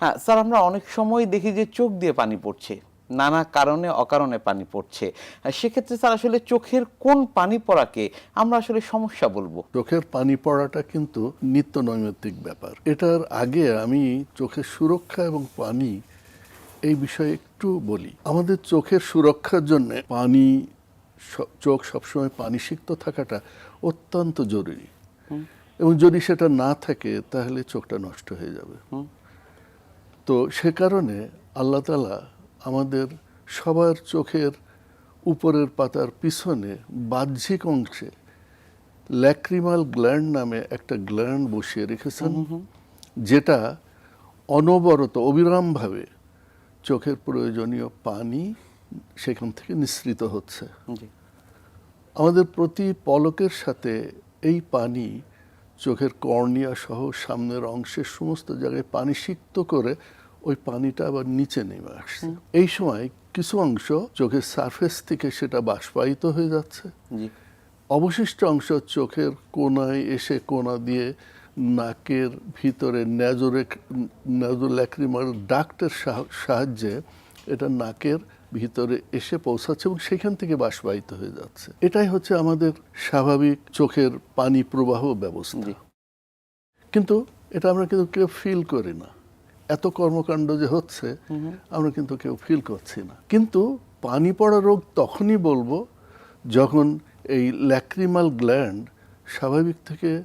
হ্যাঁ স্যার আমরা অনেক সময় দেখি যে চোখ দিয়ে পানি পড়ছে নানা কারণে অকারণে পানি পড়ছে। আর সেক্ষেত্রে স্যার আসলে চোখের কোন পানি পড়াকে আমরা আসলে সমস্যা বলব? চোখের পানি পড়াটা কিন্তু নিত্য নৈমিত্তিক ব্যাপার। এটার আগে আমি চোখের সুরক্ষা এবং পানি এই বিষয়ে একটু বলি। আমাদের চোখের সুরক্ষার জন্য পানি চোখ সবসময় পানি সিক্ত থাকাটা অত্যন্ত জরুরি। এবং যদি সেটা না থাকে তাহলে চোখটা নষ্ট হয়ে যাবে। তো সে কারণে আল্লাহ তালা আমাদের সবার চোখের উপরের পাতার পিছনে বাহ্যিক অংশে ল্যাক্রিমাল গ্ল্যান্ড নামে একটা গ্ল্যান্ড বসিয়ে রেখেছেন যেটা অনবরত অবিরামভাবে চোখের প্রয়োজনীয় পানি সেখান থেকে নিঃসৃত হচ্ছে। আমাদের প্রতি পলকের সাথে এই পানি চোখের কর্নিয়া সহ সামনের অংশের সমস্ত জায়গায় পানি সিক্ত করে ওই পানিটা আবার নিচে নেমে আসছে। এই সময় কিছু অংশ চোখের সারফেস থেকে সেটা বাষ্পায়িত হয়ে যাচ্ছে। অবশিষ্ট অংশ চোখের কোনায় এসে কোনা দিয়ে নাকের ভিতরে ন্যাজোরেক ন্যাজোল্যাক্রিমার ডাক্টের সাহায্যে এটা নাকের ভিতরে এসে পৌঁছাচ্ছে এবং সেখান থেকে বাষ্পায়িত হয়ে যাচ্ছে। এটাই হচ্ছে আমাদের স্বাভাবিক চোখের পানি প্রবাহ ব্যবস্থা। কিন্তু এটা আমরা কিন্তু কেউ ফিল করি না। এত কর্মকাণ্ড যে হচ্ছে আমরা কিন্তু কেউ ফিল করছি না। কিন্তু পানি পড়া রোগ তখনই বলব যখন এই ল্যাক্রিমাল গ্ল্যান্ড স্বাভাবিক থেকে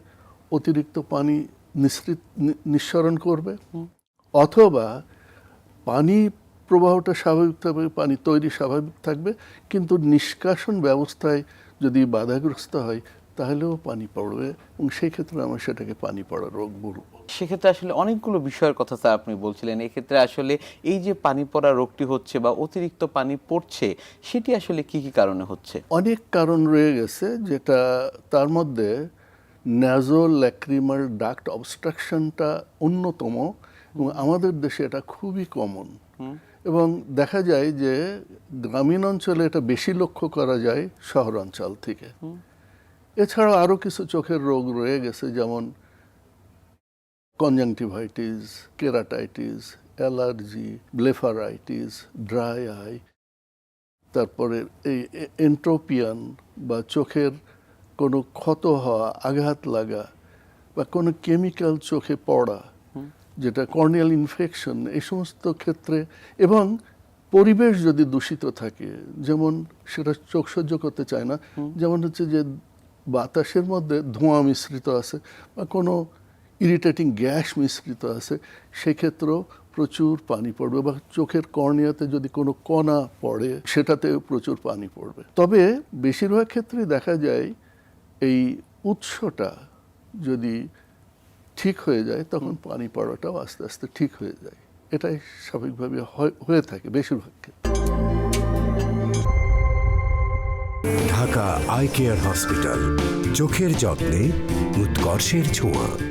অতিরিক্ত পানি নিঃসৃত নিঃসরণ করবে। অথবা পানি প্রবাহটা স্বাভাবিক থাকবে পানি তৈরি স্বাভাবিক থাকবে কিন্তু নিষ্কাশন ব্যবস্থায় যদি বাধাগ্রস্ত হয় তাহলেও পানি পড়বে এবং সেই ক্ষেত্রে আমরা সেটাকে পানি পড়া রোগ বলব। সেক্ষেত্রে আসলে অনেকগুলো বিষয়ের কথা স্যার আপনি বলছিলেন। এক্ষেত্রে আসলে এই যে পানি পড়া রোগটি হচ্ছে বা অতিরিক্ত পানি পড়ছে সেটি আসলে কি কি কারণে হচ্ছে? অনেক কারণ রয়ে গেছে যেটা তার মধ্যে ন্যাজো ল্যাক্রিমাল ডাক্ট অবস্ট্রাকশনটা অন্যতম এবং আমাদের দেশে এটা খুবই কমন এবং দেখা যায় যে গ্রামীণ অঞ্চলে এটা বেশি লক্ষ্য করা যায় শহরাঞ্চল থেকে। এছাড়াও আরও কিছু চোখের রোগ রয়ে গেছে যেমন conjunctivitis keratitis allergy blepharitis dry eye তারপরে এই এন্ট্রোপিয়ান বা চোখের কোনো ক্ষত হওয়া আঘাত লাগা বা কোনো কেমিক্যাল চোখে পড়া যেটা কর্নিয়াল ইনফেকশন এই সমস্ত ক্ষেত্রে এবং পরিবেশ যদি দূষিত থাকে যেমন সেটা চোখ সহ্য করতে চায় না যেমন হচ্ছে যে বাতাসের মধ্যে ধোঁয়া মিশ্রিত আছে বা কোনো ইরিটেটিং গ্যাস মিশ্রিত আছে সেক্ষেত্রেও প্রচুর পানি পড়বে বা চোখের কর্নিয়াতে যদি কোনো কণা পড়ে সেটাতেও প্রচুর পানি পড়বে। তবে বেশিরভাগ ক্ষেত্রে দেখা যায় এই উৎসটা যদি ঠিক হয়ে যায়, তখন পানি পড়াটাও আস্তে আস্তে ঠিক হয়ে যায়। এটাই স্বাভাবিকভাবে হয়- থাকে বেশিরভাগ ক্ষেত্রে। ঢাকা আই কেয়ার হসপিটাল, চোখের যত্নে, উৎকর্ষের ছোঁয়া।